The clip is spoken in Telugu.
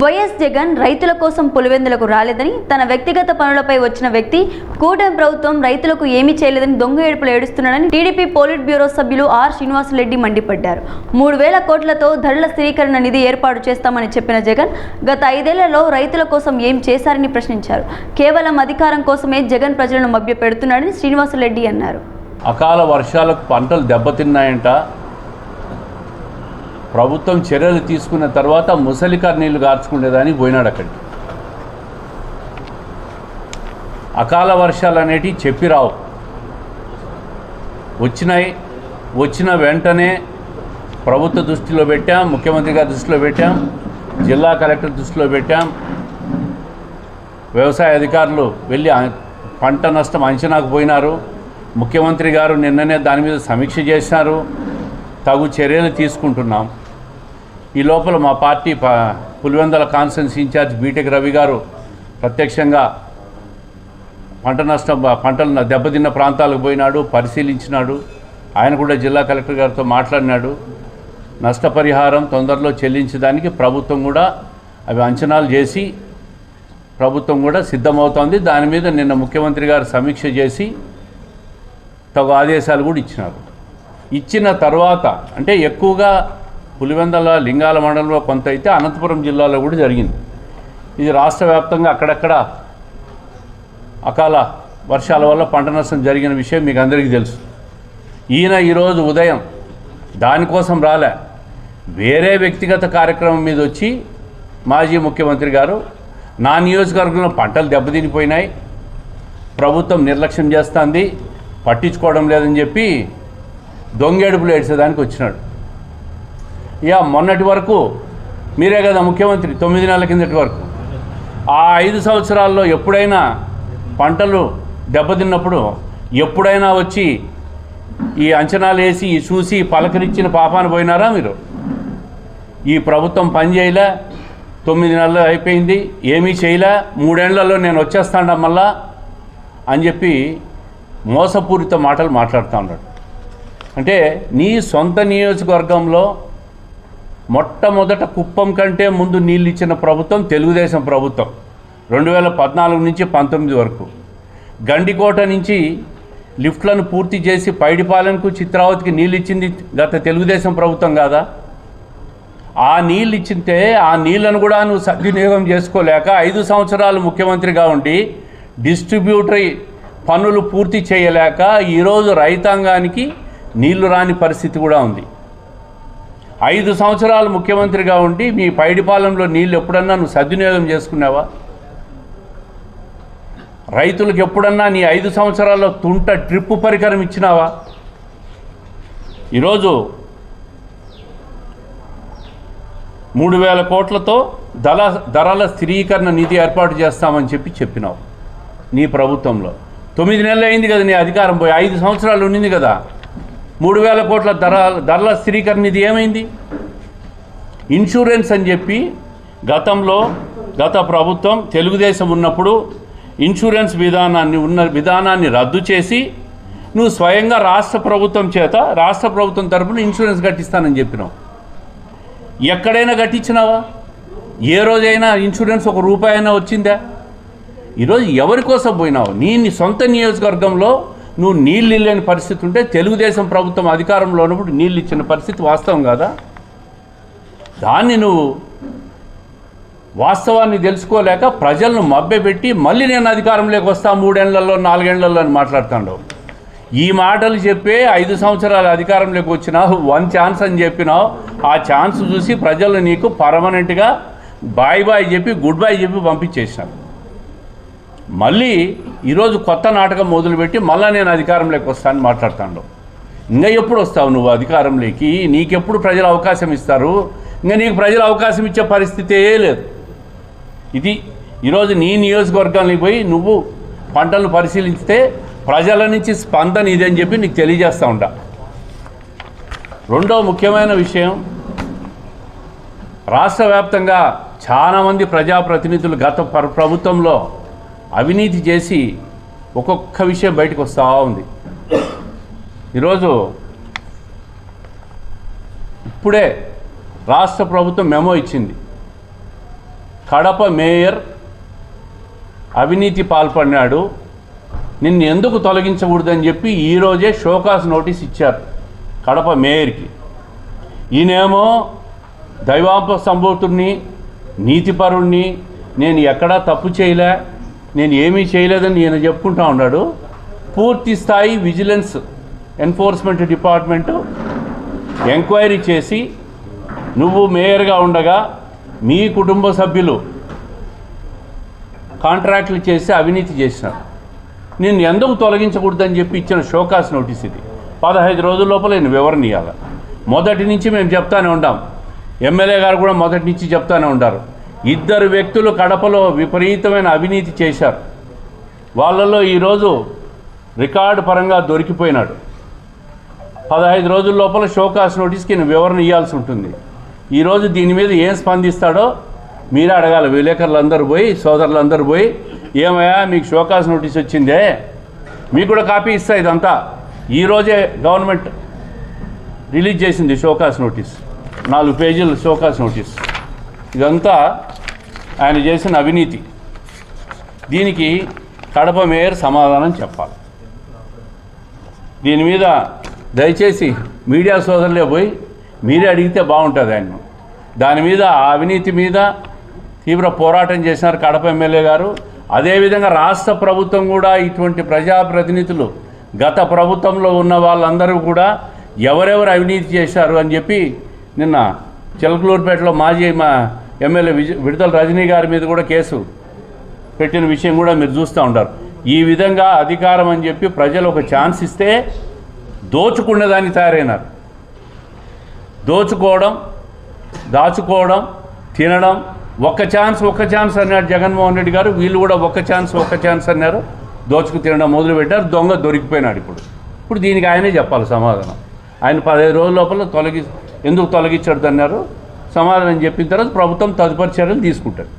వైఎస్ జగన్ రైతుల కోసం పులివెందులకు రాలేదని తన వ్యక్తిగత పనులపై వచ్చిన వ్యక్తి కూటమి ప్రభుత్వం రైతులకు ఏమీ చేయలేదని దొంగ ఏడుపులు ఏడుస్తున్నాడని టీడీపీ పోలిట్ బ్యూరో సభ్యులు ఆర్ శ్రీనివాసరెడ్డి మండిపడ్డారు. మూడు వేల కోట్లతో ధరల స్థిరీకరణ నిధి ఏర్పాటు చేస్తామని చెప్పిన జగన్ గత ఐదేళ్ళలో రైతుల కోసం ఏం చేశారని ప్రశ్నించారు. కేవలం అధికారం కోసమే జగన్ ప్రజలను మభ్యపెడుతున్నాడని శ్రీనివాసరెడ్డి అన్నారు. అకాల వర్షాలకు పంటలు దెబ్బతిన్నాయంట. ప్రభుత్వం చర్యలు తీసుకున్న తర్వాత ముసలికారు నీళ్ళు గార్చుకునేదాన్ని పోయినాడు అక్కడికి. అకాల వర్షాలు అనేటివి చెప్పి రావు. వచ్చినాయి. వచ్చిన వెంటనే ప్రభుత్వ దృష్టిలో పెట్టాం ముఖ్యమంత్రి గారి దృష్టిలో పెట్టాం జిల్లా కలెక్టర్ దృష్టిలో పెట్టాం. వ్యవసాయ అధికారులు వెళ్ళి పంట నష్టం అంచనాకు పోయినారు. ముఖ్యమంత్రి గారు నిన్ననే దాని మీద సమీక్ష చేసినారు తగు చర్యలు తీసుకుంటున్నాం. ఈ లోపల మా పార్టీ ప Pulivendula conference in charge B Tech Ravi garu ప్రత్యక్షంగా పంట నష్టం పంటలు దెబ్బతిన్న ప్రాంతాలకు పోయినాడు పరిశీలించినాడు. ఆయన కూడా జిల్లా కలెక్టర్ గారితో మాట్లాడినాడు. నష్టపరిహారం తొందరలో చెల్లించడానికి ప్రభుత్వం కూడా అవి అంచనాలు చేసి ప్రభుత్వం కూడా సిద్ధమవుతోంది. దాని మీద నిన్న ముఖ్యమంత్రి గారు సమీక్ష చేసి తగు ఆదేశాలు కూడా ఇచ్చినారు. ఇచ్చిన తర్వాత అంటే ఎక్కువగా పులివెందల లింగాల మండలంలో కొంత అయితే అనంతపురం జిల్లాలో కూడా జరిగింది. ఇది రాష్ట్ర వ్యాప్తంగా అక్కడక్కడ అకాల వర్షాల వల్ల పంట నష్టం జరిగిన విషయం మీకు అందరికీ తెలుసు. ఈయన ఈరోజు ఉదయం దానికోసం రాలే. వేరే వ్యక్తిగత కార్యక్రమం మీద వచ్చి మాజీ ముఖ్యమంత్రి గారు నా నియోజకవర్గంలో పంటలు దెబ్బతినిపోయినాయి ప్రభుత్వం నిర్లక్ష్యం చేస్తుంది పట్టించుకోవడం లేదని చెప్పి దొంగేడుపులు ఏడ్చేదానికి వచ్చినాడు. ఇక మొన్నటి వరకు మీరే కదా ముఖ్యమంత్రి తొమ్మిది నెలల కిందటి వరకు. ఆ ఐదు సంవత్సరాల్లో ఎప్పుడైనా పంటలు దెబ్బతిన్నప్పుడు ఎప్పుడైనా వచ్చి ఈ అంచనాలు వేసి చూసి పలకరించిన పాపాన పోయినారా మీరు? ఈ ప్రభుత్వం పనిచేయలే తొమ్మిది నెలలు అయిపోయింది ఏమీ చేయలే మూడేళ్ళలో నేను వచ్చేస్తాడా మళ్ళా అని చెప్పి మోసపూరిత మాటలు మాట్లాడుతూ ఉన్నాడు. అంటే నీ సొంత నియోజకవర్గంలో మొట్టమొదట కుప్పం కంటే ముందు నీళ్ళు ఇచ్చిన ప్రభుత్వం తెలుగుదేశం ప్రభుత్వం రెండు వేల పద్నాలుగు నుంచి పంతొమ్మిది వరకు. గండికోట నుంచి లిఫ్ట్లను పూర్తి చేసి పైడిపాలెంకు చిత్రావతికి నీళ్ళు ఇచ్చింది గత తెలుగుదేశం ప్రభుత్వం కాదా? ఆ నీళ్ళు ఇచ్చింటే ఆ నీళ్ళను కూడా నువ్వు సద్వినియోగం చేసుకోలేక ఐదు సంవత్సరాలు ముఖ్యమంత్రిగా ఉండి డిస్ట్రిబ్యూటరీ పనులు పూర్తి చేయలేక ఈరోజు రైతాంగానికి నీళ్ళు రాని పరిస్థితి కూడా ఉంది. ఐదు సంవత్సరాలు ముఖ్యమంత్రిగా ఉండి మీ పైడిపాలెంలో నీళ్ళు ఎప్పుడన్నా నువ్వు సద్వినియోగం చేసుకున్నావా? రైతులకు ఎప్పుడన్నా నీ ఐదు సంవత్సరాల్లో తుంట ట్రిప్పు పరికరం ఇచ్చినావా? ఈరోజు మూడు వేల కోట్లతో దళ ధరల స్థిరీకరణ నిధి ఏర్పాటు చేస్తామని చెప్పి చెప్పినావు నీ ప్రభుత్వంలో. తొమ్మిది నెలలు అయింది కదా నీ అధికారం పోయి ఐదు సంవత్సరాలు ఉండింది కదా. మూడు వేల కోట్ల ధర ధరల స్థిరీకరణ ఇది ఏమైంది? ఇన్సూరెన్స్ అని చెప్పి గతంలో గత ప్రభుత్వం తెలుగుదేశం ఉన్నప్పుడు ఇన్సూరెన్స్ విధానాన్ని ఉన్న విధానాన్ని రద్దు చేసి నువ్వు స్వయంగా రాష్ట్ర ప్రభుత్వం చేత రాష్ట్ర ప్రభుత్వం తరపున ఇన్సూరెన్స్ కట్టిస్తానని చెప్పినావు. ఎక్కడైనా కట్టించినావా? ఏ రోజైనా ఇన్సూరెన్స్ ఒక రూపాయి అయినా వచ్చిందా? ఈరోజు ఎవరి కోసం పోయినావు? నీ సొంత నియోజకవర్గంలో నువ్వు నీళ్ళు ఇల్లేని పరిస్థితి ఉంటే తెలుగుదేశం ప్రభుత్వం అధికారంలో ఉన్నప్పుడు నీళ్ళు ఇచ్చిన పరిస్థితి వాస్తవం కాదా? దాన్ని నువ్వు వాస్తవాన్ని తెలుసుకోలేక ప్రజలను మభ్యపెట్టి మళ్ళీ నేను అధికారంలోకి వస్తా మూడేళ్ళలో నాలుగేళ్ళలో అని మాట్లాడుతాడు ఈ మాటలు చెప్పే ఐదు సంవత్సరాల అధికారంలోకి వచ్చినావు వన్ ఛాన్స్ అని చెప్పినావు. ఆ ఛాన్స్ చూసి ప్రజలు నీకు పర్మనెంట్గా బాయ్ బాయ్ చెప్పి గుడ్ బై చెప్పి పంపించేసినారు మళ్ళీ ఈరోజు కొత్త నాటకం మొదలుపెట్టి మళ్ళీ నేను అధికారంలోకి వస్తానని మాట్లాడుతాడు. ఇంకా ఎప్పుడు వస్తావు నువ్వు అధికారంలోకి? నీకెప్పుడు ప్రజలు అవకాశం ఇస్తారు? ఇంకా నీకు ప్రజలు అవకాశం ఇచ్చే పరిస్థితే లేదు. ఇది ఈరోజు నీ నియోజకవర్గానికి పోయి నువ్వు పంటలను పరిశీలిస్తే ప్రజల నుంచి స్పందన ఇదని చెప్పి నీకు తెలియజేస్తూ ఉంటా. రెండో ముఖ్యమైన విషయం రాష్ట్ర వ్యాప్తంగా చాలామంది ప్రజాప్రతినిధులు గత ప్రభుత్వంలో అవినీతి చేసి ఒక్కొక్క విషయం బయటకు వస్తూ ఉంది. ఈరోజు ఇప్పుడే రాష్ట్ర ప్రభుత్వం మెమో ఇచ్చింది. కడప మేయర్ అవినీతి పాల్పడినాడు. నిన్ను ఎందుకు తొలగించకూడదని చెప్పి ఈరోజే షోకాస్ నోటీస్ ఇచ్చారు కడప మేయర్కి. ఈయనేమో దైవాంప సంభూతుడిని నీతిపరుణ్ణి నేను ఎక్కడా తప్పు చేయలే నేను ఏమీ చేయలేదని ఈయన చెప్పుకుంటా ఉన్నాడు. పూర్తి స్థాయి విజిలెన్స్ ఎన్ఫోర్స్మెంట్ డిపార్ట్మెంటు ఎంక్వైరీ చేసి నువ్వు మేయర్గా ఉండగా మీ కుటుంబ సభ్యులు కాంట్రాక్ట్లు చేసి అవినీతి చేసినారు. నేను ఎందుకు తొలగించకూడదని చెప్పి ఇచ్చిన షోకాస్ నోటీస్ ఇది. పదహైదు రోజుల లోపల నేను వివరణ ఇవ్వాలి మొదటి నుంచి మేము చెప్తానే ఉంటాం ఎమ్మెల్యే గారు కూడా మొదటి నుంచి చెప్తానే ఉంటారు ఇద్దరు వ్యక్తులు కడపలో విపరీతమైన అవినీతి చేశారు. వాళ్ళలో ఈరోజు రికార్డు పరంగా దొరికిపోయినాడు. పదహైదు రోజుల లోపల షోకాస్ నోటీస్కి నేను వివరణ ఇవ్వాల్సి ఉంటుంది. ఈరోజు దీని మీద ఏం స్పందిస్తాడో మీరే అడగాలి. విలేకరులందరూ పోయి సోదరులందరూ పోయి ఏమయ్యా మీకు షోకాస్ నోటీస్ వచ్చిందే? మీకు కూడా కాపీ ఇస్తా ఇదంతా. ఈరోజే గవర్నమెంట్ రిలీజ్ చేసింది షోకాస్ నోటీస్. నాలుగు పేజీలు షోకాస్ నోటీస్. ఇదంతా ఆయన చేసిన అవినీతి. దీనికి కడప మేయర్ సమాధానం చెప్పాలి. దీని మీద దయచేసి మీడియా సోదరులే పోయి మీరే అడిగితే బాగుంటుంది ఆయన దాని మీద ఆ అవినీతి మీద తీవ్ర పోరాటం చేసినారు కడప ఎమ్మెల్యే గారు. అదేవిధంగా రాష్ట్ర ప్రభుత్వం కూడా ఇటువంటి ప్రజాప్రతినిధులు గత ప్రభుత్వంలో ఉన్న వాళ్ళందరూ కూడా ఎవరెవరు అవినీతి చేశారు అని చెప్పి నిన్న చిలకలూరుపేటలో మాజీ మా ఎమ్మెల్యే విజ విడుదల రజనీ గారి మీద కూడా కేసు పెట్టిన విషయం కూడా మీరు చూస్తూ ఉంటారు. ఈ విధంగా అధికారం అని చెప్పి ప్రజలు ఒక ఛాన్స్ ఇస్తే దోచుకునేదాన్ని తయారైనారు. దోచుకోవడం దాచుకోవడం తినడం ఒక్క ఛాన్స్ ఒక్క ఛాన్స్ అన్నాడు జగన్మోహన్ రెడ్డి గారు. వీళ్ళు కూడా ఒక్క ఛాన్స్ ఒక్క ఛాన్స్ అన్నారు. దోచుకు తినడం మొదలుపెట్టారు. దొంగ దొరికిపోయినాడు ఇప్పుడు. ఇప్పుడు దీనికి ఆయనే చెప్పాలి సమాధానం. ఆయన పదహైదు రోజుల లోపల తొలగి ఎందుకు తొలగించాడు అన్నారు? సమాధానం చెప్పిన తర్వాత ప్రభుత్వం తదుపరి చర్యలు తీసుకుంటుంది.